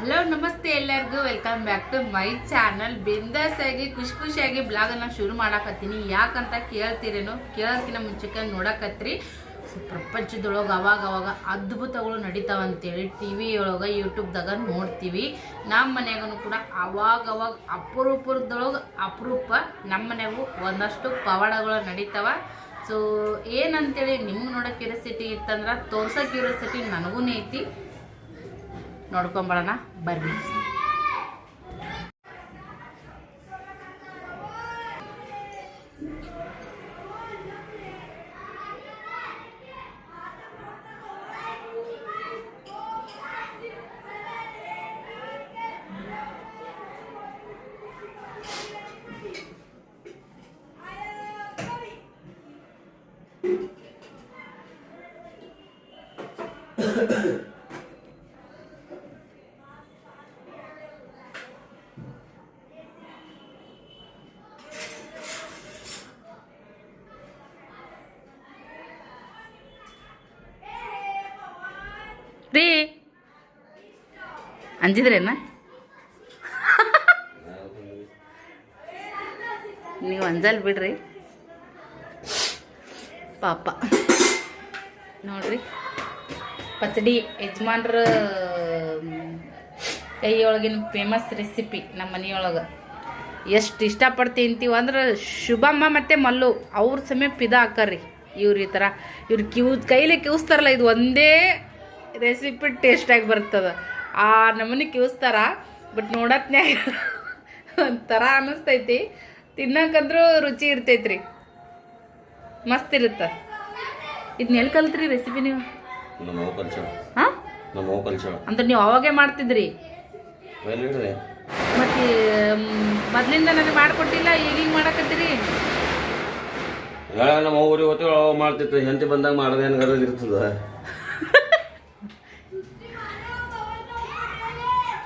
Hello ನಮಸ್ತೆ ಎಲ್ಲರಿಗೂ. Welcome back to my channel ಬಿಂದಾಸ್ ಆಗಿ ಖುಷಿ ಖುಷಿಯಾಗಿ ಬ್ಲಾಗನ್ನು ಶುರು ಮಾಡಾಕತ್ತೀನಿ. ಯಾಕಂತ ಕೇಳ್ತೀರೇನು, ಕೇಳೋದಕ್ಕಿಂತ ಮುಂಚೆಗೆ ನೋಡಕತ್ರಿ. ಪ್ರಪಂಚದೊಳಗೆ ಅವಾಗ ಅವಾಗ ಅದ್ಭುತಗಳು ನಡೀತಾವ ಅಂತೇಳಿ ಟಿ ವಿ ಒಳಗೆ ಯೂಟ್ಯೂಬ್ದಾಗ ನೋಡ್ತೀವಿ. ನಮ್ಮ ಮನೆಗೂ ಕೂಡ ಅವಾಗ ಅವಾಗ ಅಪರೂಪದೊಳಗೆ ಅಪರೂಪ ನಮ್ಮ ಮನೆಗೂ ಒಂದಷ್ಟು ಪವಾಡಗಳು ನಡೀತಾವ. ಸೊ ಏನಂತೇಳಿ ನಿಮ್ಗೆ ನೋಡೋ ಕ್ಯೂರಿಯಾಸಿಟಿ ಇತ್ತಂದ್ರೆ, ತೋರ್ಸೋ ಕ್ಯೂರಿಯಾಸಿಟಿ ನನಗೂ ಐತಿ. ನೋಡ್ಕೊಂಬರೋಣ ಬರ್ರಿ ರೀ ಅಂಜಿದ್ರೇನ? ನೀವು ಅಂಜಲ್ ಬಿಡ್ರಿ. ಪಾಪ. ನೋಡ್ರಿ. ಪಚಡಿ ಯಜಮಾನ್ರ ಕೈಯೊಳಗಿನ ಫೇಮಸ್ ರೆಸಿಪಿ ನಮ್ಮ ಮನೆಯೊಳಗೆ. ಎಷ್ಟು ಇಷ್ಟಪಟ್ಟು ತಿಂತೀವಿ ಅಂದ್ರೆ ಶುಭಮ್ಮ ಮತ್ತು ಮಲ್ಲು, ಅವ್ರ ಸಮಯ ಪಿದ ಹಾಕರ್ರಿ. ಇವ್ರು ಈ ಥರ ಇವ್ರು ಕಿವ್ ಕೈಲಿ ಕಿವಿಸ್ತಾರಲ್ಲ, ಇದು ಒಂದೇ ರೆಸಿಪಿ ಟೇಸ್ಟಾಗಿ ಬರ್ತದೆ. ಆ ನಮೂನಿ ಕಿವಿಸ್ತಾರ ಬಟ್ ನೋಡತ್ನ್ಯಾಗ ಒಂಥರ ಅನ್ನಿಸ್ತೈತಿ ತಿನ್ನಕ್ಕಂದ್ರೂ ರುಚಿ ಇರ್ತೈತ್ರಿ. ಮಸ್ತ್ ಇರುತ್ತೆ. ಇದನ್ನ ಎಲ್ಲಿ ಕಲ್ತ್ರಿ ರೆಸಿಪಿ ನೀವು? ಹಾಂ? ಅಂತ ನೀವು ಅವಾಗೇ ಮಾಡ್ತಿದ್ರಿ? ಮತ್ತೆ ಮೊದ್ಲಿಂದ ನನಗೆ ಮಾಡ್ಕೊಟ್ಟಿಲ್ಲ ಈಗೀಗ ಮಾಡಕತ್ತೀರಿ? ಮಾಡಕತ್ತಿರಿ ನಮ್ಮ ಊರಿಗೆ ಹೋಗ್ತೀವಿ ಮಾಡ್ತಿತ್ತು. ಹೆಂಡತಿ ಬಂದಾಗ ಮಾಡದೇನ್ ಇರ್ತದ.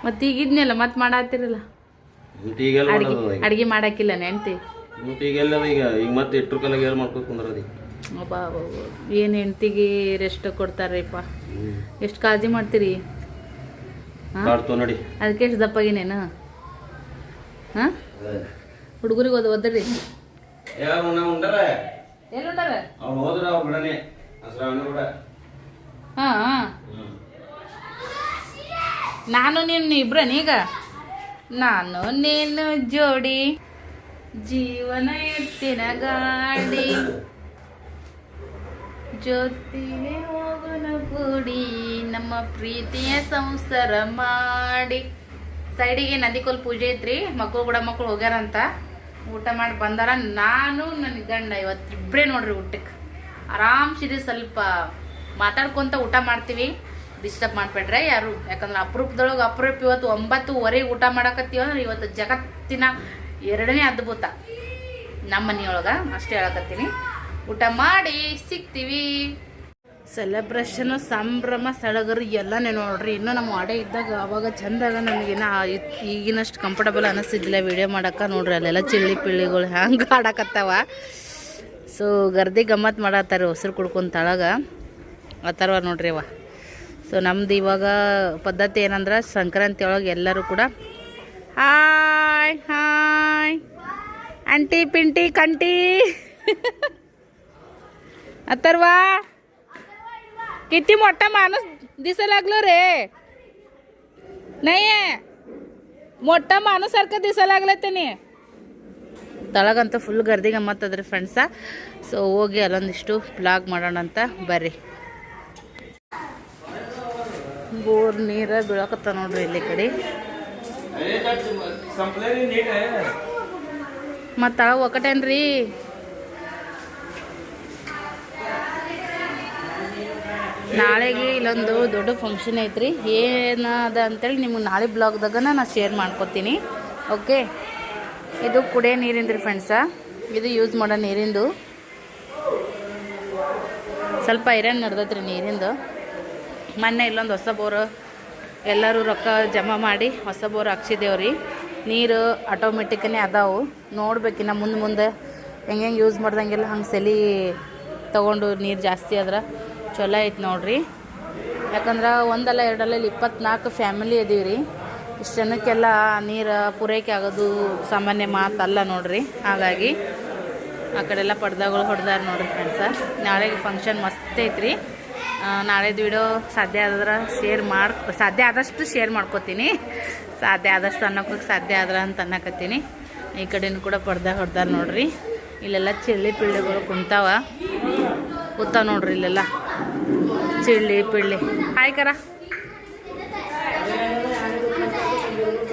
ಮತ್ತೆ ಈಗಿದ್ನಲ್ಲ ಮತ್ತೆ ಮಾಡಾತಿರಲ್ಲ? ಅಡಿಗೆ ಅಡ್ಗೆ ಮಾಡಾಕಿಲ್ಲ ನೆಂಟಿ? ಏನ್ ಈಗೆಲ್ಲ ಈಗ ಈಗ ಮತ್ತೆ ಇಟ್ರು ಕಲಾಗ ಏನು ಮಾಡ್ಕೊಂಡು ಕುಂದ್ರದಿ ಅಬ್ಬಾ ಏನು ಹೆಂಡ್ತಿಗೆ ರೆಸ್ಟ್ ಕೊಡ್ತಾರ್ರಿಪ್ಪ? ಎಷ್ಟು ಕಾಳಜಿ ಮಾಡ್ತೀರಿ? ನೋಡಿ. ಅದಕ್ಕೆ ಎಷ್ಟು ದಪ್ಪಾಗಿನೇನು? ಹಾಂ? ಹುಡುಗರಿಗೆ ಓದ್ ಓದ್ರಿ. ಹಾ ನಾವು ಉಂಡರ ಎಲ್ಲಿ ಉಂಟಾರ ಅವ್ನು ಹೋದ್ರ ಅವ್ರ ಬಿಡನೆ ಶ್ರಾವಣ ಬಿಡ ಹಾಂ ಹಾಂ ನಾನು ನಿನ್ನ ಇಬ್ರ ನೀಗ ನಾನು ನೀನು ಜೋಡಿ ಜೀವನ ಎತ್ತಿನ ಗಾಡಿ. ಜೊತೆಗೆ ಹೋಗೋಣ ಕೂಡಿ, ನಮ್ಮ ಪ್ರೀತಿಯ ಸಂಸಾರ ಮಾಡಿ. ಸೈಡಿಗೆ ನದಿಕೋಲ್ ಪೂಜೆ ಐತ್ರಿ, ಮಕ್ಕಳು ಕೂಡ ಮಕ್ಕಳು ಹೋಗ್ಯಾರಂತ. ಊಟ ಮಾಡಿ ಬಂದಾರ. ನಾನು, ನನ್ನ ಗಂಡ ಇವತ್ತಿಬ್ಬರೇ ನೋಡ್ರಿ ಊಟಕ್ಕೆ. ಆರಾಮ್ಸಿರಿ ಸ್ವಲ್ಪ ಮಾತಾಡ್ಕೊತ ಊಟ ಮಾಡ್ತೀವಿ. ಡಿಸ್ಟರ್ಬ್ ಮಾಡ್ಬೇಡ್ರೆ ಯಾರು? ಯಾಕಂದ್ರೆ ಅಪರೂಪದೊಳಗೆ ಅಪರೂಪ ಇವತ್ತು ಒಂಬತ್ತುವರೆಗೆ ಊಟ ಅಂದ್ರೆ ಇವತ್ತು ಜಗತ್ತಿನ ಎರಡನೇ ಅದ್ಭುತ. ನಮ್ಮ ಅಷ್ಟೇ ಹೇಳಕತ್ತೀನಿ. ಊಟ ಮಾಡಿ ಸಿಗ್ತೀವಿ. ಸೆಲೆಬ್ರೇಷನು ಸಂಭ್ರಮ, ಸಡಗರು ಎಲ್ಲನೇ ನೋಡ್ರಿ. ಇನ್ನೂ ನಮ್ಮ ವಾಡೆ ಇದ್ದಾಗ ಅವಾಗ ಚಂದಾಗ ನನಗಿನ್ನ ಈಗಿನಷ್ಟು ಕಂಫರ್ಟಬಲ್ ಅನಿಸ್ತಿದ್ದಿಲ್ಲ ವಿಡಿಯೋ ಮಾಡಕ್ಕೆ ನೋಡ್ರಿ ಅಲ್ಲೆಲ್ಲ ಚಿಳ್ಳಿ ಪಿಳ್ಳಿಗಳು ಹ್ಯಾಂಗೆ ಆಡಕತ್ತಾವ. ಸೊ ಗರ್ದಿ ಗಮ್ಮತ್ತು ಮಾಡತ್ತಾರ ಹೊಸರು ತಳಗ. ಆ ಥರ ನೋಡ್ರಿ ಅವ ಸೊ ನಮ್ದು ಇವಾಗ ಪದ್ಧತಿ ಏನಂದ್ರೆ ಸಂಕ್ರಾಂತಿ ಒಳಗೆ ಎಲ್ಲರೂ ಕೂಡ ಹಾಯ್ ಹಾಯ್ ಅಂಟಿ ಪಿಂಟಿ ಕಂಟಿ अथर्वा किती मोठा माणूस दिसायला लागलो रे नाही मोठा माणूस सारखं दिसायला लागलं त्याने ತಳಗಂತೂ ಫುಲ್ ಗರ್ದಿ ಗಮ್ಮತ್ತದ್ರಿ ಫ್ರೆಂಡ್ಸ ಸೊ ಹೋಗಿ ಅಲ್ಲೊಂದಿಷ್ಟು ಬ್ಲಾಗ್ ಮಾಡೋಣ ಅಂತ ಬರ್ರಿ ಬೋರ್ ನೀರ ಬೀಳಕತ್ತ ನೋಡ್ರಿ ಇಲ್ಲಿ ಕಡೆ. ಮತ್ತ ಒಕ್ಕಟೇನ್ರಿ? ನಾಳೆಗೆ ಇಲ್ಲೊಂದು ದೊಡ್ಡ ಫಂಕ್ಷನ್ ಐತ್ರಿ. ಏನದ ಅಂತೇಳಿ ನಿಮ್ಗೆ ನಾಳೆ ಬ್ಲಾಗ್ದಾಗ ನಾನು ಶೇರ್ ಮಾಡ್ಕೊತೀನಿ. ಓಕೆ ಇದು ಕುಡಿಯೋ ನೀರಿಂದು ರೀ ಫ್ರೆಂಡ್ಸ ಇದು ಯೂಸ್ ಮಾಡೋ ನೀರಿಂದು. ಸ್ವಲ್ಪ ಐರನ್ ನಡೆದೈತ್ರಿ ನೀರಿಂದು. ಮೊನ್ನೆ ಇಲ್ಲೊಂದು ಹೊಸ ಬೋರು, ಎಲ್ಲರೂ ರೊಕ್ಕ ಜಮಾ ಮಾಡಿ ಹೊಸ ಬೋರ್ ಹಾಕ್ಸಿದ್ದೇವ್ರಿ ನೀರು ಆಟೋಮೆಟಿಕ್ಕನೇ ಅದಾವು. ನೋಡ್ಬೇಕಿನ್ನ ಮುಂದೆ ಮುಂದೆ ಹೆಂಗೆ ಹೆಂಗೆ ಯೂಸ್ ಮಾಡ್ದಂಗೆಲ್ಲ ಹಂಗೆ ಸಲಿ ತೊಗೊಂಡು ನೀರು ಜಾಸ್ತಿ ಆದ್ರೆ ಚಲೋ ಐತೆ ನೋಡ್ರಿ. ಯಾಕಂದ್ರೆ ಒಂದಲ್ಲ ಎರಡಲ್ಲ ಇಲ್ಲಿ ಇಪ್ಪತ್ನಾಲ್ಕು ಫ್ಯಾಮಿಲಿ ಇದೀವಿ ರೀ ಇಷ್ಟು ಜನಕ್ಕೆಲ್ಲ ನೀರು ಪೂರೈಕೆ ಆಗೋದು ಸಾಮಾನ್ಯ ಮಾತಲ್ಲ ನೋಡ್ರಿ. ಹಾಗಾಗಿ ಆ ಕಡೆಲ್ಲ ಪಡ್ದಾಗಳು ಹೊಡೆದಾರ ನೋಡ್ರಿ ಫ್ರೆಂಡ್ಸ ನಾಳೆಗೆ ಫಂಕ್ಷನ್ ಮಸ್ತ್ ಐತ್ರಿ. ನಾಳೆದು ವಿಡಿಯೋ ಸಾಧ್ಯ ಆದ್ರೆ ಶೇರ್ ಮಾಡಿ ಸಾಧ್ಯ ಆದಷ್ಟು ಶೇರ್ ಮಾಡ್ಕೋತೀನಿ. ಸಾಧ್ಯ ಆದಷ್ಟು ಅನ್ನೋಕ್ಕೆ ಸಾಧ್ಯ ಆದ್ರೆ ಅಂತ ಅನ್ನಕತ್ತೀನಿ. ಈ ಕಡೆನೂ ಕೂಡ ಪಡ್ದೆ ಹೊಡ್ದಾರ ನೋಡ್ರಿ. ಇಲ್ಲೆಲ್ಲ ಚಿಳ್ಳಿ ಪಿಳ್ಳಿಗಳು ಕುಂತಾವ. ಕೂತಾವ ನೋಡ್ರಿ ಇಲ್ಲೆಲ್ಲ. ಚಿಳ್ಳಿ ಪಿಳ್ಳಿ. ಹಾಯ್ಕರ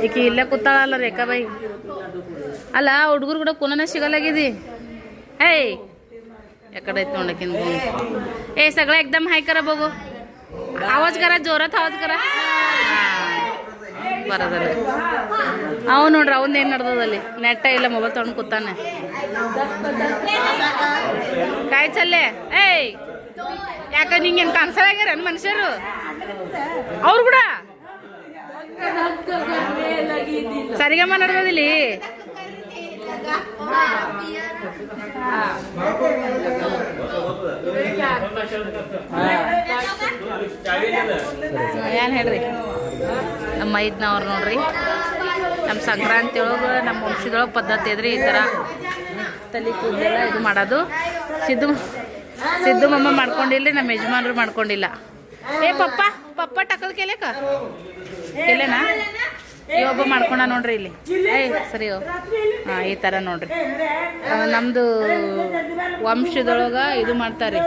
ಈಕೆ ಇಲ್ಲೇ ಕೂತಾಳಲ್ಲ ರೇಖಾ ಬಾಯಿ ಅಲ್ಲ ಹುಡುಗರು ಕೂಡ ಕುನನೇ ಸಿಗಲಾಗಿದಿ ಏಯ್ ಯಾಕಡೆ ಐತ್ ನೋಡಕಿನ್ ए सगळं एकदम हाय करा बघू आवाज करा जोरात आवाज करा ಬರ ಅವ ನೋಡ್ರಿ ಅವನ್ ಏನ್ ನಡ್ದದಲ್ಲಿ ನೆಟ್ಟ ಇಲ್ಲ ಮೊಬೈಲ್ ತಗೊಂಡು ಕೂತಾನೆ ಕಾಯ್ ಚಲ್ಲೆ ಏಯ್ ಯಾಕ ನಿಂಗೇನ್ ಕಾಣಿಸಲಾಗ್ಯಾರ ಮನುಷ್ಯರು ಅವ್ರು ಕೂಡ ಸರಿಗಮ್ಮ ನಡ್ದದಿಲ್ಲಿ ಏನ್ ಹೇಳ್ರಿ? ನಮ್ಮ ಐದ್ನವ್ರು ನೋಡ್ರಿ. ನಮ್ಮ ಸಂಕ್ರಾಂತಿ ಒಳಗೆ ನಮ್ಮ ವಂಶದೊಳಗೆ ಪದ್ಧತಿ ಇದ್ರಿ ಈ ಥರ ತಲೆ ಕೂದಲೆಲ್ಲ ಇದು ಮಾಡೋದು. ಸಿದ್ದು ಸಿದ್ದು ಮಮ್ಮ ಮಾಡ್ಕೊಂಡಿಲ್ಲ ನಮ್ಮ ಯಜಮಾನ್ರು ಮಾಡ್ಕೊಂಡಿಲ್ಲ. ಏ ಪಪ್ಪ ಪಪ್ಪ ಟಕಲ್ ಕೇಳಕ ಕೇಳೇನಾ ಒಬ್ಬ ಮಾಡ್ಕೊಂಡ ನೋಡ್ರಿ ಇಲ್ಲಿ. ಸರಿ ಹಾಂ ಈ ಥರ ನೋಡ್ರಿ. ನಮ್ಮದು ನಮ್ದು ವಂಶದೊಳಗೆ ಇದು ಮಾಡ್ತಾರೆ.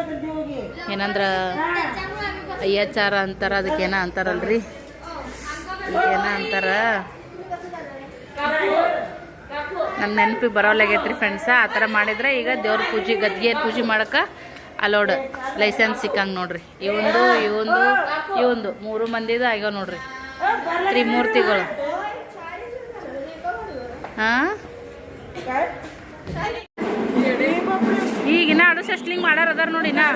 ಏನಂದ್ರ ಅಯ್ಯಾಚಾರ ಅಂತಾರ ಅದಕ್ಕೇನ ಅಂತಾರಲ್ರಿ? ಏನ ಅಂತಾರ? ನಮ್ಮ ನೆನಪಿಗೆ ಬರೋಲಾಗೈತ್ರಿ ಫ್ರೆಂಡ್ಸ ಆ ಥರ ಮಾಡಿದ್ರೆ ಈಗ ದೇವ್ರ ಪೂಜೆ ಗದ್ಗೆ ಪೂಜೆ ಮಾಡೋಕೆ ಅಲೋಡ್ ಲೈಸೆನ್ಸ್ ಸಿಕ್ಕಂಗೆ ನೋಡ್ರಿ. ಇವೊಂದು ಇವೊಂದು ಇವೊಂದು ಮೂರು ಮಂದಿದು ಆಗ್ಯಾವ ನೋಡ್ರಿ. ತ್ರಿಮೂರ್ತಿಗಳು. ಹಾಂ? ಈಗಿನ ಅಡು ಸೆಸ್ಟ್ಲಿಂಗ್ ಮಾಡಾರ ಅದಾರ ನೋಡಿ ನಾ.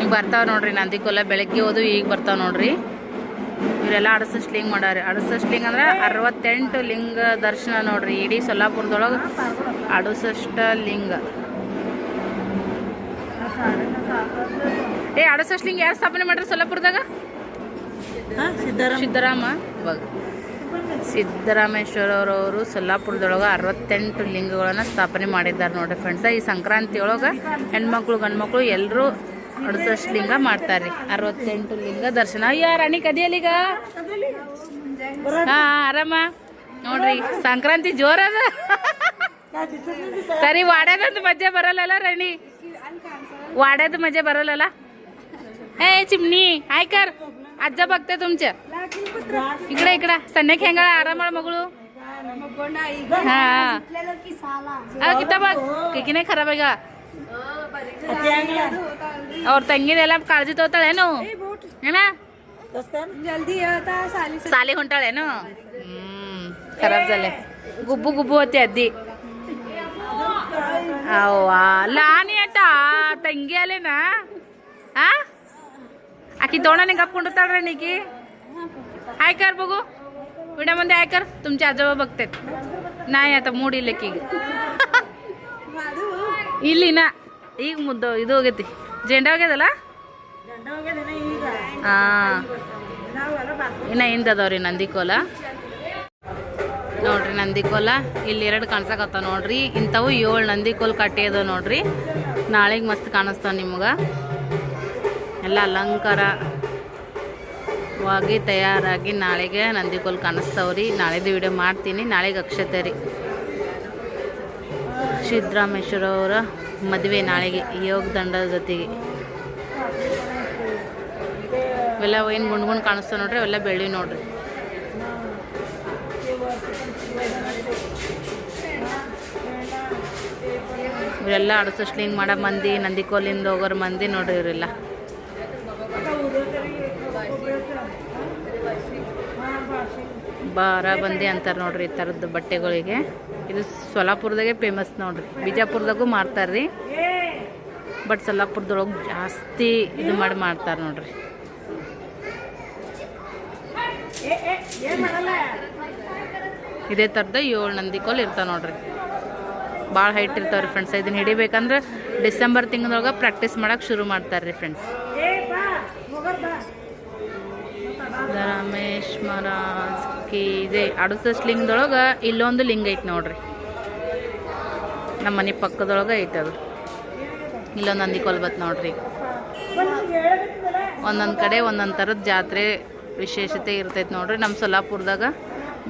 ಈಗ ಬರ್ತಾವ ನೋಡ್ರಿ ನಂದಿಕೊಲ್ಲ ಬೆಳಗ್ಗೆ ಹೋದು, ಈಗ ಬರ್ತಾವ ನೋಡ್ರಿ. ಇವರೆಲ್ಲ ಅಡಸಷ್ಟು ಲಿಂಗ್ ಮಾಡಾರೆ ಅಡಸಷ್ಟು ಲಿಂಗ್ ಅಂದ್ರೆ ಅರವತ್ತೆಂಟು ಲಿಂಗ ದರ್ಶನ ನೋಡ್ರಿ. ಇಡೀ ಸೊಲ್ಲಾಪುರದೊಳಗೆ ಅಡಸಷ್ಟ ಲಿಂಗ. ಏ ಅಡಸಸ್ಲಿಂಗ್ ಯಾರು ಸ್ಥಾಪನೆ ಮಾಡ್ರಿ ಸೊಲ್ಲಾಪುರದಾಗ? ಸಿದ್ದರಾಮ? ಇವಾಗ. ಸಿದ್ದರಾಮೇಶ್ವರವರು ಸೊಲ್ಲಾಪುರದೊಳಗೆ ಅರವತ್ತೆಂಟು ಲಿಂಗಗಳನ್ನು ಸ್ಥಾಪನೆ ಮಾಡಿದ್ದಾರೆ ನೋಡಿರಿ ಫ್ರೆಂಡ್ಸ್ ಈ ಸಂಕ್ರಾಂತಿ ಒಳಗೆ ಹೆಣ್ಮಕ್ಳು ಗಂಡ್ಮಕ್ಳು ಎಲ್ಲರೂ ಅಡಸಷ್ಟು ಲಿಂಗ ಮಾಡ್ತಾರೆ ಅರವತ್ತೆಂಟು ಲಿಂಗ ದರ್ಶನ. ಅಯ್ಯ ರಾಣಿ ಕದಿಯಲ್ಲಿಗ ಹಾಂ ಆರಾಮ? ನೋಡ್ರಿ ಸಂಕ್ರಾಂತಿ ಜೋರದ ಸರಿ ವಾಡ್ಯದಂತ ಮಜಾ ಬರಲ್ಲಲ್ಲ ರಾಣಿ? ವಾಡ್ಯದ ಮಜಾ ಬರಲ್ಲಲ್ಲ ए चिमणी हाय कर. आजा बघते तुमच्या इकडे इकडे. संध्या खेंगाळा आरामाळ मगळू. हा. किता बघ. की नाही खराब आहे का और तंगी द्यायला काळजी तोतळ आहे ना. है ना? जल्दी साले हुंटाळ आहे ना. खराब झाले गुब्बू गुब्बू होते आधी. लहान येता. तंगी आले ना. हा? आखी तोंडाने गप कुंडताळ निकी हाय कर बघू व्हिडिओमध्ये हाय कर तुमचे आजोबा बघतात नाही आता ಮೂಡ್ ಇಲ್ಲಕ್ಕೆ ಈಗ ಇಲ್ಲಿನ ಈಗ ಮುದ್ದು ಇದು ಹೋಗೈತಿ ಜೆಂಡ ಹೋಗ್ಯದಲ್ಲ ಹಾ ಇನ್ನ ಹಿಂದದವ್ರಿ ನಂದಿಕೋಲ ನೋಡ್ರಿ ನಂದಿಕೋಲ ಇಲ್ಲಿ ಎರಡು ಕಾಣ್ಸಕತ್ತಾವ ನೋಡ್ರಿ ಇಂಥವು ಏಳು ನಂದಿಕೋಲ್ ಕಟ್ಟಿ ಅದಾವ ನೋಡ್ರಿ ನಾಳೆಗೆ ಮಸ್ತ್ ಕಾಣಿಸ್ತಾವ ನಿಮ್ಗೆ ಎಲ್ಲ ಅಲಂಕಾರವಾಗಿ ತಯಾರಾಗಿ ನಾಳೆಗೆ ನಂದಿಕೋಲ್ ಕಾಣಿಸ್ತಾವ್ರಿ. ನಾಳೆದು ವಿಡಿಯೋ ಮಾಡ್ತೀನಿ. ನಾಳೆಗೆ ಅಕ್ಷತೆ ರೀ. ಸಿದ್ದರಾಮೇಶ್ವರ ಅವರ ಮದುವೆ ನಾಳೆಗೆ, ಯೋಗ ದಂಡದ ಜೊತೆಗೆ. ಇವೆಲ್ಲ ಏನು ಗುಂಡು ಕಾಣಿಸ್ತಾವ ನೋಡ್ರಿ, ಅವೆಲ್ಲ ಬೆಳ್ಳಿ ನೋಡ್ರಿ. ಇವರೆಲ್ಲ ಅಡಸಸ್ಲಿಂಗ್ ಮಾಡೋ ಮಂದಿ, ನಂದಿಕೋಲಿಂದ ಹೋಗೋರು ಮಂದಿ ನೋಡ್ರಿ ಇವರೆಲ್ಲ. ಬಾರ ಬಂದಿ ಅಂತಾರೆ ನೋಡ್ರಿ ಈ ಥರದ್ದು ಬಟ್ಟೆಗಳಿಗೆ. ಇದು ಸೊಲ್ಲಾಪುರದಾಗೆ ಫೇಮಸ್ ನೋಡ್ರಿ. ಬಿಜಾಪುರದಾಗೂ ಮಾರ್ತಾರ್ರಿ ಬಟ್ ಸೊಲ್ಲಾಪುರದೊಳಗೆ ಜಾಸ್ತಿ ಇದು ಮಾಡಿ ಮಾಡ್ತಾರೆ ನೋಡ್ರಿ. ಇದೇ ಥರದ ಏಳು ನಂದಿಕೋಲ್ ಇರ್ತಾವ ನೋಡ್ರಿ. ಭಾಳ ಹೈಟ್ ಇರ್ತಾವ್ರಿ ಫ್ರೆಂಡ್ಸ್ ಇದನ್ನ ಹಿಡಿಬೇಕಂದ್ರೆ ಡಿಸೆಂಬರ್ ತಿಂಗಳೊಳಗೆ ಪ್ರಾಕ್ಟೀಸ್ ಮಾಡೋಕೆ ಶುರು ಮಾಡ್ತಾರೆ ರೀ ಫ್ರೆಂಡ್ಸ್ ರಮೇಶ್ ಮಹಾರಾಜ್ ಕಿ ಇದೆ. ಅಡಸಸ್ ಲಿಂಗದೊಳಗೆ ಇಲ್ಲೊಂದು ಲಿಂಗ ಐತೆ ನೋಡ್ರಿ. ನಮ್ಮ ಮನೆ ಪಕ್ಕದೊಳಗೆ ಐತೆ ಅದು. ಇಲ್ಲೊಂದು ನಂದಿ ಕೊಲ್ಬತ್ ನೋಡ್ರಿ. ಒಂದೊಂದು ಕಡೆ ಒಂದೊಂದು ಥರದ ಜಾತ್ರೆ ವಿಶೇಷತೆ ಇರ್ತೈತೆ ನೋಡ್ರಿ ನಮ್ಮ ಸೊಲ್ಲಾಪುರದಾಗ.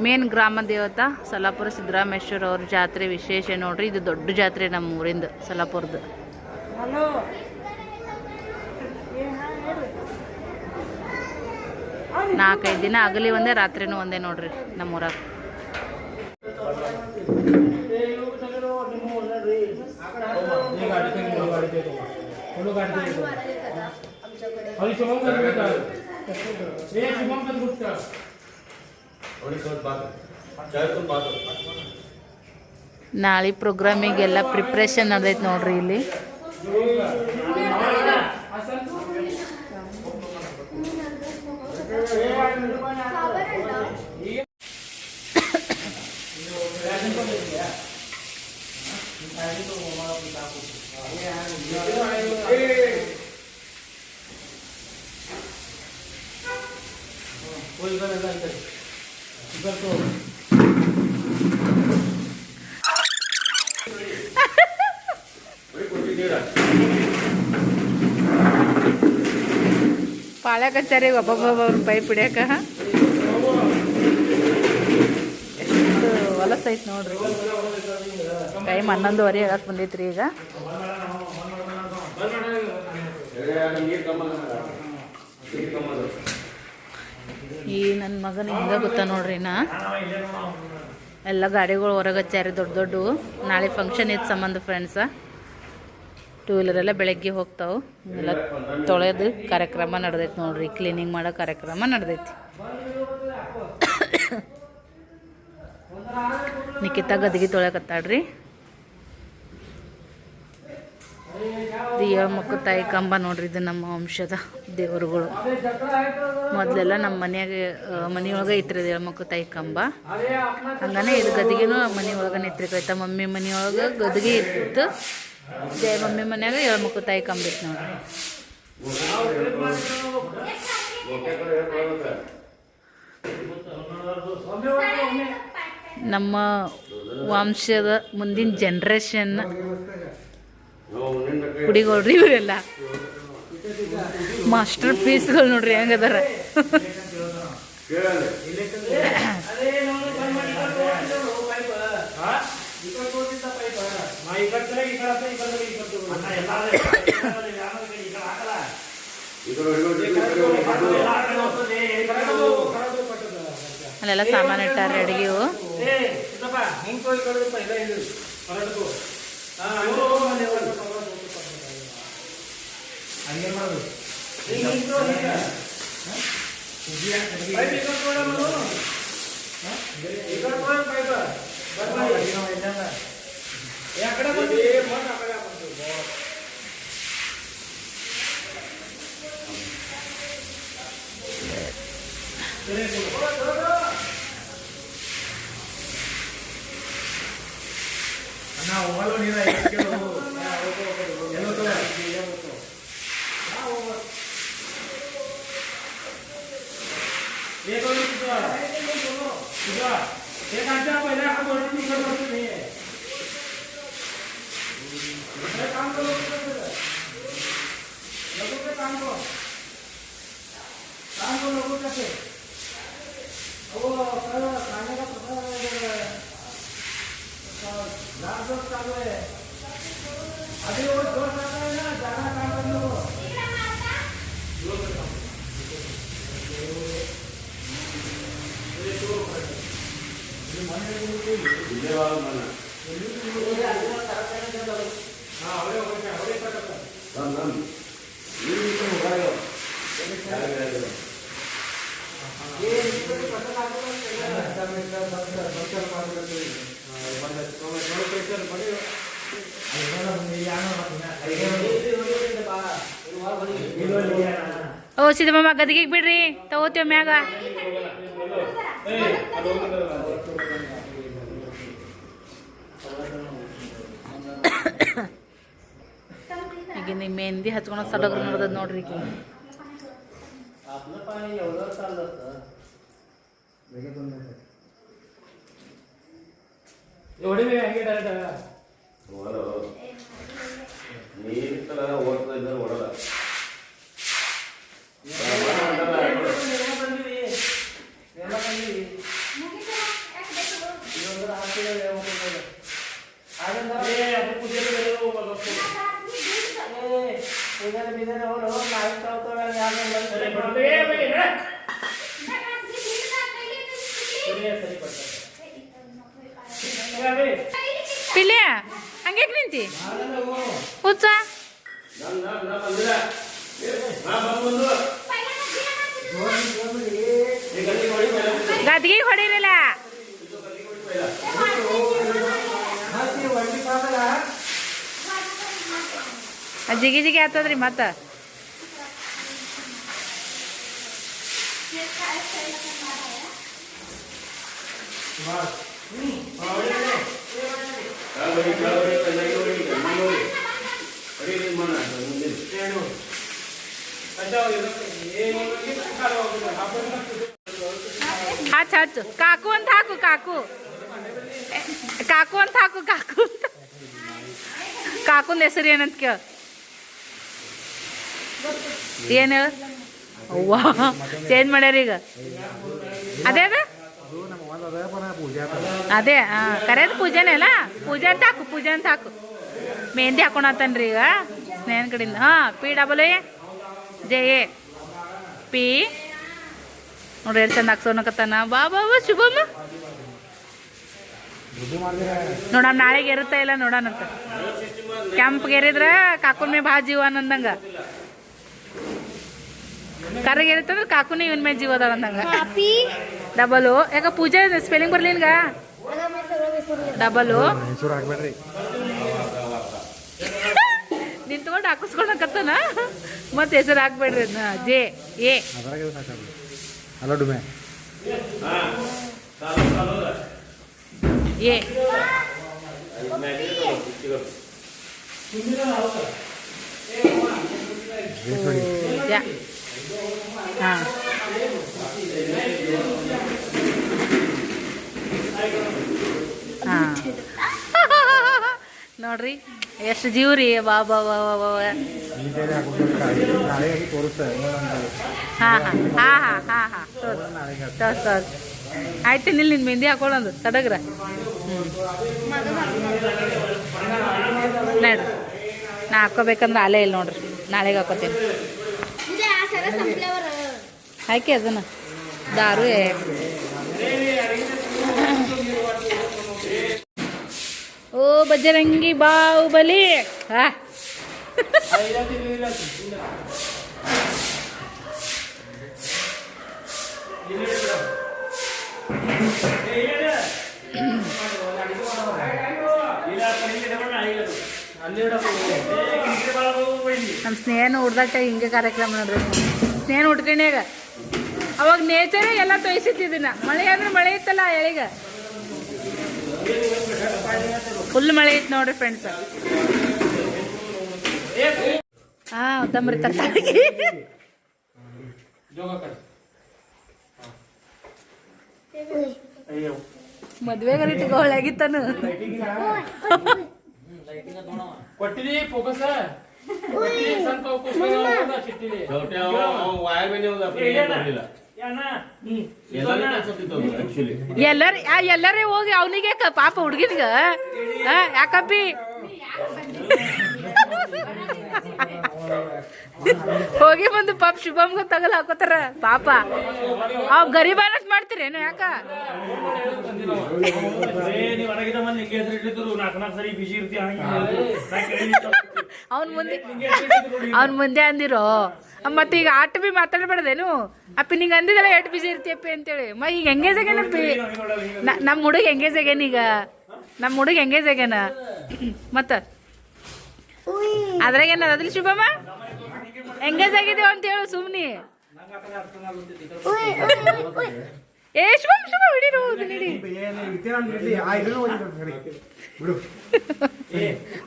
ಮೇನ್ ಗ್ರಾಮ ದೇವತಾ ಸೊಲ್ಲಾಪುರ ಸಿದ್ದರಾಮೇಶ್ವರ ಅವ್ರ ಜಾತ್ರೆ ವಿಶೇಷ ನೋಡ್ರಿ. ಇದು ದೊಡ್ಡ ಜಾತ್ರೆ ನಮ್ಮ ಊರಿಂದ ಸೊಲ್ಲಾಪುರದ್ದು ನಾಲ್ಕೈದು ದಿನ ಆಗಲಿ ಒಂದೇ ರಾತ್ರಿನೂ ಒಂದೇ ನೋಡ್ರಿ ನಮ್ಮೂರಾಗ. ನಾಳೆ ಪ್ರೋಗ್ರಾಮಿಗೆಲ್ಲ ಪ್ರಿಪ್ರೇಷನ್ ನಡೆದೈತೆ ನೋಡ್ರಿ ಇಲ್ಲಿ. ಪಾಳ್ಯ ಕಚ್ಚಾರಿ ಒಬ್ಬೊಬ್ಬೊಬ್ಬರು ಪೈಪ್ ಹಿಡಿಯಕ ಎಷ್ಟು ಹೊಲಸ ಐತೆ ನೋಡ್ರಿ. ಟೈಮ್ ಹನ್ನೊಂದುವರೆ ಹೇಳಕ್ ಬಂದೈತ್ರಿ ಈಗ. ಈ ನನ್ನ ಮಗನ ಹಿಂಗೆ ಗೊತ್ತಾ ನೋಡ್ರಿ ನಾ? ಎಲ್ಲ ಗಾಡಿಗಳು ಹೊರಗೆ ಹಚ್ಚಾರಿ ದೊಡ್ಡ ದೊಡ್ಡ. ನಾಳೆ ಫಂಕ್ಷನ್ ಇತ್ತು ಸಂಬಂಧ ಫ್ರೆಂಡ್ಸ ಟೂ ವೀಲರ್ ಎಲ್ಲ ಬೆಳಗ್ಗೆ ಹೋಗ್ತಾವೆ. ಎಲ್ಲ ತೊಳೆದು ಕಾರ್ಯಕ್ರಮ ನಡೆದೈತಿ ನೋಡ್ರಿ. ಕ್ಲೀನಿಂಗ್ ಮಾಡೋ ಕಾರ್ಯಕ್ರಮ ನಡೆದೈತಿ. ನಿಖಿತ ಗದಿಗೆ ತೊಳೆಕತ್ತಾಳ್ರಿ. ಮಕ್ಕ ತಾಯಿ ಕಂಬ ನೋಡ್ರಿ ಇದು ನಮ್ಮ ವಂಶದ ದೇವರುಗಳು. ಮೊದಲೆಲ್ಲ ನಮ್ಮ ಮನೆಯಾಗೆ ಮನೆಯೊಳಗೆ ಐತ್ರಿ ಇದು ಮಕ್ಕ ತಾಯಿ ಕಂಬ. ಹಂಗಾನೆ ಇದು ಗದಿಗೆನೂ ಮನೆ ಒಳಗೆ ನಿತ್ರಿಕೈತ ಮಮ್ಮಿ ಮನೆಯೊಳಗೆ ಗದಿಗೆ ಇತ್ತು ಜಯ ಮಮ್ಮಿ ಮನ್ಯಾಗ ಏಳ್ಮಕ್ಕು ತಾಯಿ ಕಂಬ ಇತ್ತು ನೋಡ್ರಿ. ನಮ್ಮ ವಂಶದ ಮುಂದಿನ ಜನ್ರೇಷನ್ ಕುಡಿಗೋಳ್ರಿ ಇವರೆಲ್ಲ. ಮಾಸ್ಟರ್ ಪೀಸ್ಗಳು ನೋಡ್ರಿ ಹೆಂಗದಾರ. ಅಲ್ಲೆಲ್ಲ ಸಾಮಾನು ಇಟ್ಟಾರೆ ಅಡಿಗೆವು. ಹಂಗೇನು ಮಾಡೋದು ಯಾಕಡೆ ಬಂದು ನಾವು ಹೋಗಲು ನೀರ ಓ ಸಿದ್ದಮ್ಮ ಗದಿಗೆ ಬಿಡ್ರಿ ತಗೋತೀವಿ ಮ್ಯಾಗ ಈಗ ನಿಮ್ಮ ಮೆಹಂದಿ ಹಚ್ಕೊಳೋ ಸಡಗರ ನೋಡ್ದದ ನೋಡ್ರಿ ಈಗ ನೀರ್ ಓಡ್ತಾ ಇದ್ದಾರೆ ಹೊಡಲ್ಲ ಪಿಲ್ಯ ಹಂಗೆ ನಿಂತಿ ಹುಚ್ಚ ನನ್ ನನ್ ನನ್ ಬಂದಿಲ್ಲ ನಾ ಬಂದು ಈಗ ಗಟ್ಟಿ ಮಾಡಿ ಮೇಲೆ ಬಿಡು. ಗದ್ಗಿಗೆ ಹೊಡಿಲಿಲ್ಲ ಜಿಗಿ ಜಿಗಿ ಆಗ್ತದ್ರಿ ಮತ್ತ ಕಾಲ್ ಹೊಡಿ, ಕಾಲ್ ಹೊಡಿ, ಕಣ್ಣಾಗಿ ಹೊಡಿ, ಕಣ್ಣಾಗಿ ಹೊಡಿ. ಹೊಡಿ ನಿನ್ ಮನ, ಮುಂದಿನ. ಹಚ್ಚ ಹಚ್ಚು ಕಾಕು ಅಂತ ಹಾಕು ಕಾಕು ಎ, ಕಾಕು ಅಂತ ಹಾಕು ಕಾಕು ಅಂತ ಕಾಕುಂದ ಹೆಸರು ಏನಂತ ಕೇಳ. ಏನು ಹೇಳ? ಚೇಂಜ್ ಮಾಡ್ಯಾರ ಈಗ. ಅದೇ ಅದ? ಅದೇ ಹಾಂ ಕರೆಯದು ಪೂಜೆನೇ ಅಲ್ಲ? ಪೂಜೆ ಅಂತ ಹಾಕು, ಪೂಜೆ ಅಂತ ಹಾಕು. ಮೆಹಂದಿ ಹಾಕೊಳತ್ತನ್ರಿ ಈಗ, ಸ್ನೇಹನ್ ಕಡೆಯಿಂದ. ಹಾಂ, P double A, J, A. P. ನೋಡ್ರಿ ಎಷ್ಟು ಚಂದ ಹಾಕ್ಸೋನಕತ್ತಾನ. ಬಾ ಬಾ ಬಾ, ಶುಭಮ್ಮ. ನೋಡಮ್ ನಾಳೆಗೆ ಇರುತ್ತಾ ಇಲ್ಲ ನೋಡೋಣಂತ ಕೆಂಪ್ಗೆರಿದ್ರೆ ಕಾಕುನ್ ಮೇ ಭಾಳ ಜೀವ ಅನ್ನಂದಂಗ. ಕರಗೇರಿತಂದ್ರೆ ಕಾಕುನ್ ಕಾಕುನೇ ಇವನ್ ಮೇಲೆ ಜೀವ ಅದಾಳ ಅಂದಂಗ ಡಬಲು. ಯಾಕ ಪೂಜೆ ಸ್ಪೆಲ್ಲಿಂಗ್ ಬರ್ಲಿನ್ಗ ಡಬಲು. ನಿಂತ್ಕೊಂಡು ಹಾಕಿಸ್ಕೊಳಕತ್ತಾನ? ಮತ್ತೆ ಹೆಸರು ಹಾಕ್ಬೇಡ್ರಿ ಅದನ್ನ ಜೆ ಎ ಅದ್ರಾಗ ಸಾಕಾಗ್ಲಿ ಅಲ್ಲ ಡುಮೆ ಹಾ, ಕಾಲು, ಕಾಲು ಅದ. ಎ ಹಾಂ. ಹಾಂ. ನೋಡ್ರಿ, ಎಷ್ಟು ಜೀವ್ರಿ ಬಾಬಾ ಬಾ ಬಾ ಬಾ ಹಾಂ ಹಾಂ ಹಾಂ ಹಾಂ ಹಾಂ ಹಾಂ. ತೋರ್ಸ್ ತೋರ್ಸ್ ಆಯ್ತು ನಿಲ್ ನಿನ್ನ ಮೆಹಂದಿ ಹಾಕೊಳ್ಳೋದು ಸಡಗ್ರ ನೋಡ್ರಿ ನಾ ಹಾಕೋಬೇಕಂದ್ರೆ ಅಲ್ಲೇ ಇಲ್ಲ ನೋಡ್ರಿ ನಾಳೆಗೆ ಹಾಕೋತೀನಿ ಇದೆ ಆ ಸರ ಸಂಪ್ಲವರ್ ಹಾಕಿ ಅದನ್ನ ದಾರು ಏ. ಓ ಬಜರಂಗಿ ಬಾಹುಬಲಿ ಹಾ ನಮ್ಮ ಸ್ನೇಹನ ಹುಡ್ದಾಟ ಹಿಂಗೆ ಕಾರ್ಯಕ್ರಮ ನೋಡ್ರಿ ಸ್ನೇಹನ ಉಟ್ಕೊಂಡ್ಯಾಗ ಅವಾಗ ನೇಚರೇ ಎಲ್ಲ ತೋರಿಸಿದ್ದಿನ ಮಳೆ ಅಂದ್ರೆ ಮಳೆ ಇತ್ತಲ್ಲ ಎಳಿಗ? ಫುಲ್ ಮಳೆ ಇತ್ತು ನೋಡ್ರಿ ಫ್ರೆಂಡ್ಸ್ ಹಾ ತಮ್ರಿ ತರಕಾರಿ. ಮದ್ವೆಗಾರ ಇಟ್ಕೊಳ್ಳಾಗಿತ್ತಾನು ಕೊಟ್ಟಿದಿ ಫೋಕಸ್ ಸ್ವಲ್ಪ ವಾಯರ್ ಮೇಲೆ ಒಂದು. ಎಲ್ಲರ ಎಲ್ಲರೇ ಹೋಗಿ ಅವನಿಗೆ ಪಾಪ ಹುಡುಗಿದ್ಗ? ಯಾಕಪ್ಪಿ? ಹೋಗಿ ಬಂದು ಪಾಪ ಶುಭಮ್ ತಗಲ್ ಹಾಕೋತಾರ. ಪಾಪ. ಅವ್ ಗರೀಬ್ ಅನ್ನತ್ ಮಾಡ್ತೀರೇನು ಯಾಕ? ಅವನ್ ಮಂದಿ ಬಿಜಿ ಅವ್ನ ಮುಂದೆ ಅಂದಿರೋ. ಮತ್ತೆ ಈಗ ಆಟ ಬಿ ಮಾತಾಡ್ಬಾರ್ದೇನು? ಅಪ್ಪಿ ನಿಂಗೆ ಅಂದಿದಲ್ಲ ಎಷ್ಟು ಬಿಸಿ ಇರ್ತೀಯಪ್ಪಿ ಅಂತೇಳಿ. ಮ ಈಗ ಎಂಗೇಜ್ ಆಗ್ಯಾನಪ್ಪಿ ನಮ್ಮ ಹುಡುಗ ಎಂಗೇಜ್ ಆಗ್ಯಾನ ಈಗ? ನಮ್ಮ ಹುಡುಗ ಎಂಗೇಜ್ ಆಗ್ಯಾನ? ಮತ್ತ? ಅದ್ರಾಗ ಏನದ ಅದ್ರಲ್ಲಿ ಶುಭಮ್ಮ ಎಂಗೇಜ್ ಆಗಿದ್ದೀವಿ ಅಂತ ಹೇಳು ಸುಮ್ನಿ. ಏ ಶುಭಮ್ ಶುಭ ಹಿಡಿರು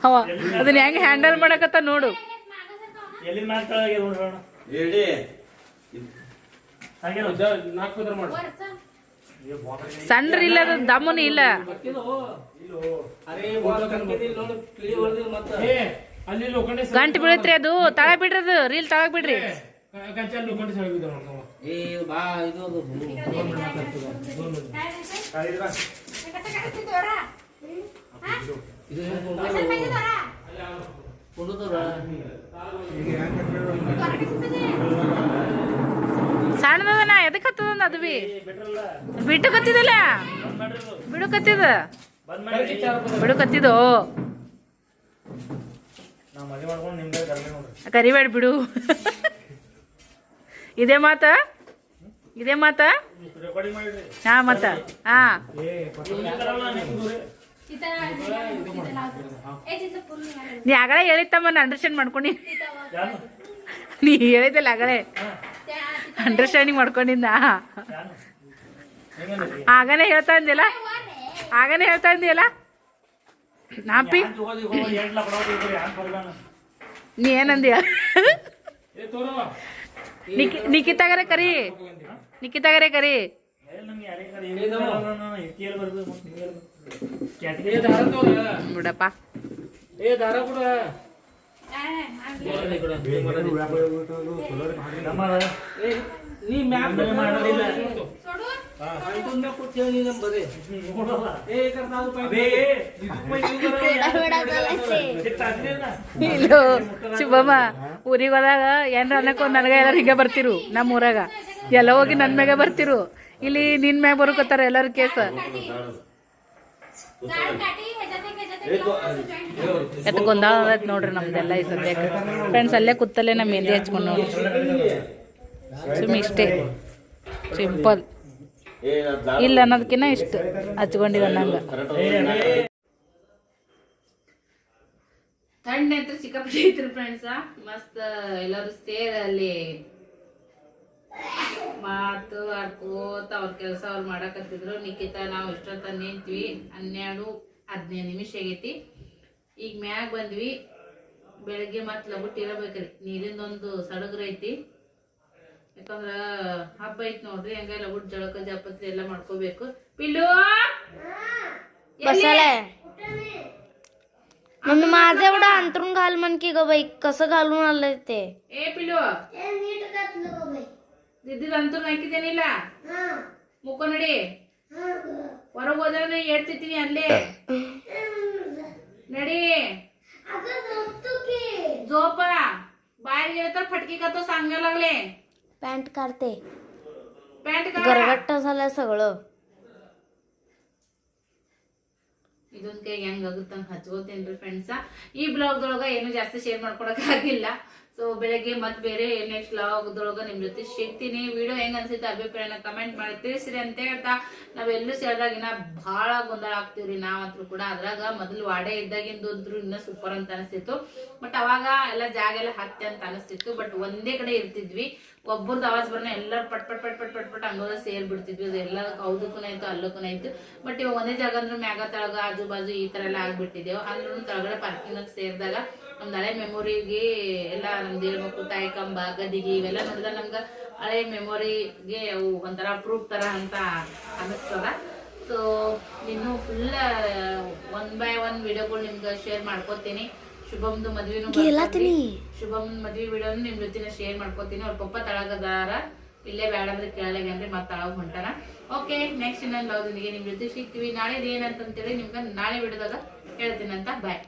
ಅವ ಅದನ್ನ ಹೆಂಗ್ ಹ್ಯಾಂಡಲ್ ಮಾಡಕತ್ತ ನೋಡು. ಸಣ್ಣ ಇಲ್ಲ ಅದು ದಮ್ಮನ ಇಲ್ಲ. ಏ ಅಲ್ಲಿ ಗಂಟು ಬೀಳತ್ರಿ ಅದು ತಳ ಬಿಡ್ರಿ ಅದು ರೀಲ್ ತಳಗ್ ಬಿಡ್ರಿ ಸಣ್ಣದ ನಾ ನೋಡ್ಕೊ ಸಣ್ಣದನ ಎದಕ್ ಹತ್ತದ ಅದು ಬಿ ಬಿಟ್ಟು ಕತ್ತಿದಲ್ಲ? ಅದು. ಬಿಡು ಕತ್ತಿದ? ಬಿಡು ಕತ್ತಿದು ನಾ ಮದುವೆ ಮಾಡ್ಕೊಂಡು ನಿಮ್ಗೆ ಕಡಿಮೆ ನೋಡ್ರಿ ಕರಿಬೇಡ ಬಿಡು. ಇದೇ ಮಾತ? ಇದೇ ಮಾತ? ಹಾ ಮತ್ತ ಹಾ. ನೀ ಆಗಲೇ ಹೇಳಿತ್ತಮ್ಮ ಅಂಡರ್ಸ್ಟ್ಯಾಂಡ್ ಮಾಡ್ಕೊಂಡಿ. ನೀ ಹೇಳಿದ್ದಲ್ಲ ಆಗಲೇ. ಅಂಡರ್ಸ್ಟ್ಯಾಂಡಿಂಗ್ ಮಾಡ್ಕೊಂಡಿದ್ದ ಆಗನೇ ಹೇಳ್ತಾ ಇದ್ದಿಲ್ಲ ಆಗನೇ ಹೇಳ್ತಾ ಇದ್ದಿಲ್ಲ ನಾಪಿ? ನೀ ಏನಂದಿಯ? ನಿಕಿತಾಗರೆ ಕರಿ. ನಿಕಿತಾಗರೆ ಕರಿ. ಬಿಡಪ್ಪ. ಏ ದಾರ ಕೂಡ. ನೀ ಮ್ಯಾಪ್ ಮಾಡೋದಿಲ್ಲ ಇಲ್ಲೋ ಶುಭಮ್ಮ ಊರಿಗೆ ಹೋದಾಗ ಏನ್ರ ಅನ್ನಕ್ಕೋ ನನಗ ಎಲ್ಲರೂ ಹಿಂಗೆ ಬರ್ತಿರು ನಮ್ಮ ಊರಾಗ. ಎಲ್ಲ ಹೋಗಿ ನನ್ನ ಮ್ಯಾಗ ಬರ್ತಿರು. ಇಲ್ಲಿ ನಿನ್ ಮ್ಯಾಗ ಬರ್ಕೋತಾರ ಎಲ್ಲಾರು ಕೇಸ. ಎಟ್ ಗೊಂದಾಳ ಅದೈತ್ ನೋಡ್ರಿ ನಮ್ದೆಲ್ಲ ಈ ಸದ್ಯಕ್ಕೆ. ಫ್ರೆಂಡ್ಸ್ ಅಲ್ಲೇ ಕೂತಲ್ಲೇ ನಮ್ಮ ಮೆಹಂದಿ ಹಚ್ಕೊಂಡು ನೋಡ್ರಿ ಸುಮ್ಮನೆ ಸಿಂಪಲ್ ಇಲ್ಲ ಅನ್ನೋದಕ್ಕಿಂತ ಇಷ್ಟು. ಹಚ್ಕೊಂಡಿವ ನಂಗ. ಥಂಡ್ ಅಂತ ಸಿಕ್ಕಾಪಟ್ಟೆ ಫ್ರೆಂಡ್ಸ ಮಸ್ತ್ ಎಲ್ಲರೂ ಸೇರಿ ಅಲ್ಲಿ ಮಾತು ಆಡ್ಕೋತ ಅವ್ರ ಕೆಲಸ ಅವ್ರು ಮಾಡಕತ್ತಿದ್ರು. ನಿಖಿತ, ನಾವು ಇಷ್ಟೊತ್ತ ನಿಂತ್ವಿ. ಹನ್ನೆರಡು, ಹದಿನೈದು ನಿಮಿಷ ಆಗೈತಿ. ಈಗ ಮ್ಯಾಗ ಬಂದ್ವಿ. ಬೆಳಗ್ಗೆ ಮತ್ತೆ ಲಗುಟ್ಟಿರಬೇಕ್ರಿ ನೀರಿಂದೊಂದು ಸಡಗರ ಐತಿ. ಯಾಕಂದ್ರ ಹಬ್ಬ ಐತಿ ನೋಡ್ರಿ ಹಂಗ ಲಗುಟ್ ಜಳಕ ಜಾಪತ್ರಿ ಎಲ್ಲ ಮಾಡ್ಕೋಬೇಕು पिल्लू बसायलाय मम्मी माझं एवढं अंतरून घाल म्हण की ग बाई कसं घालून आलंय ते ಏ ಪಿಲ್ಲು ದಿದ್ದಿದಂತೂ ಹಾಕಿದ್ದೇನಿಲ್ಲ ಮುಖ ನಡಿ ಹೊರಗೆ ಹೋದ್ರೆ ಹೇಳ್ತಿದ್ದೀನಿ ಅಲ್ಲೇ ನಡಿ झोप बाहेर गेलं तर फटके का तो सांगायला लागले पॅन्ट काढते पॅन्ट का गरगट्ट झालंय सगळं ಇದೊಂದ್ ಕೈ ಹೆಂಗ್ ಆಗುತ್ತೆ ಹಂಗ ಹಚ್ಕೋತೇನ್ರಿ ಫ್ರೆಂಡ್ಸ ಈ ಬ್ಲಾಗ್ದೊಳಗ ಏನು ಜಾಸ್ತಿ ಶೇರ್ ಮಾಡ್ಕೊಳಕ್ ಆಗಿಲ್ಲ ಸೊ ಬೆಳಗ್ಗೆ ಮತ್ ಬೇರೆ ನೆಕ್ಸ್ಟ್ ಬ್ಲಾಗ್ದೊಳಗ ನಿಮ್ ಜೊತೆ ಸಿಗ್ತೀನಿ. ವಿಡಿಯೋ ಹೆಂಗ್ ಅನ್ಸುತ್ತೆ, ಅಭಿಪ್ರಾಯನ ಕಮೆಂಟ್ ಮಾಡಿ ತಿಳಿಸ್ರಿ ಅಂತ ಹೇಳ್ತಾ, ನಾವೆಲ್ಲೂ ಸೇರಿದಾಗಿನ ಬಹಳ ಗೊಂದಲ ಆಗ್ತೀವ್ರಿ ನಾವಂತೂ ಕೂಡ. ಅದ್ರಾಗ ಮೊದಲು ವಾಡೆ ಇದ್ದಾಗಿಂದ್ರು ಇನ್ನ ಸೂಪರ್ ಅಂತ ಅನಿಸ್ತಿತ್ತು ಬಟ್ ಅವಾಗ ಎಲ್ಲ ಜಾಗ ಎಲ್ಲ ಹತ್ತೆ ಅಂತ ಅನಿಸ್ತಿತ್ತು ಬಟ್ ಒಂದೇ ಕಡೆ ಇರ್ತಿದ್ವಿ. ಒಬ್ಬರದ್ದು ಆವಾಜ್ ಬರೋಣ ಎಲ್ಲರೂ ಪಟ್ ಪಟ್ ಪಟ್ ಪಟ್ ಪಟ್ ಪಟ್ ಹಂಗೋದ ಸೇರ್ ಬಿಡ್ತಿದ್ವಿ ಅದು ಎಲ್ಲ ಹೌದಕ್ಕೂ ಆಯ್ತು, ಅಲ್ಲಕ್ಕೂ ಆಯ್ತು. ಬಟ್ ಇವಾಗ ಒಂದೇ ಜಾಗ ಅಂದ್ರೆ ಮ್ಯಾಗ ತಳಗ, ಆಜು ಬಾಜು ಈ ತರ ಎಲ್ಲ ಆಗ್ಬಿಟ್ಟಿದ್ದೇವೆ ಅಂದ್ರೂ ತಳಗಡೆ ಪಾರ್ಕಿಂಗ್ ಸೇರಿದಾಗ ನಮ್ದು ಹಳೆ ಮೆಮೊರಿಗೆ ಎಲ್ಲ ನಮ್ದು ಹೇಳ್ಬೇಕು ತಾಯಿ ಕಂಬ ಗದಿಗೆ ಇವೆಲ್ಲ ನೋಡಿದ್ರೆ ನಮ್ಗೆ ಹಳೆ ಮೆಮೊರಿಗೆ ಅವು ಒಂಥರ ಪ್ರೂಫ್ ತರ ಅಂತ ಅನಿಸ್ತದ ಸೊ ಇನ್ನು ಫುಲ್ ಒನ್ ಬೈ ಒನ್ ವಿಡಿಯೋಗಳು ನಿಮ್ಗೆ ಶೇರ್ ಮಾಡ್ಕೋತೀನಿ. ಶುಭಮ್ದು ಮದ್ವೆನೂ. ಶುಭಮ್ ಮದ್ವೆ ವಿಡಿಯೋನು ನಿಮ್ ಜೊತೆ ಶೇರ್ ಮಾಡ್ಕೋತೀನಿ. ಅವ್ರ ಪಪ್ಪ ತಳಗದಾರ. ಇಲ್ಲೇ ಬೇಡ ಅಂದ್ರೆ ಕೇಳಗೇನ್ರಿ ಮತ್ತೆ ತಳಗ ಹೊಂಟಾರ. ಓಕೆ ನೆಕ್ಸ್ಟ್ ಇನ್ನೊಂದು ನಿಮಗೆ ನಿಮ್ ಜೊತೆ ಸಿಗ್ತೀವಿ. ನಾಳೆ ಏನಂತಂತೇಳಿ ನಿಮ್ಗೆ ನಾಳೆ ವಿಡಿಯೋದಾಗ ಹೇಳ್ತೀನಿ ಅಂತ ಬಾಯ್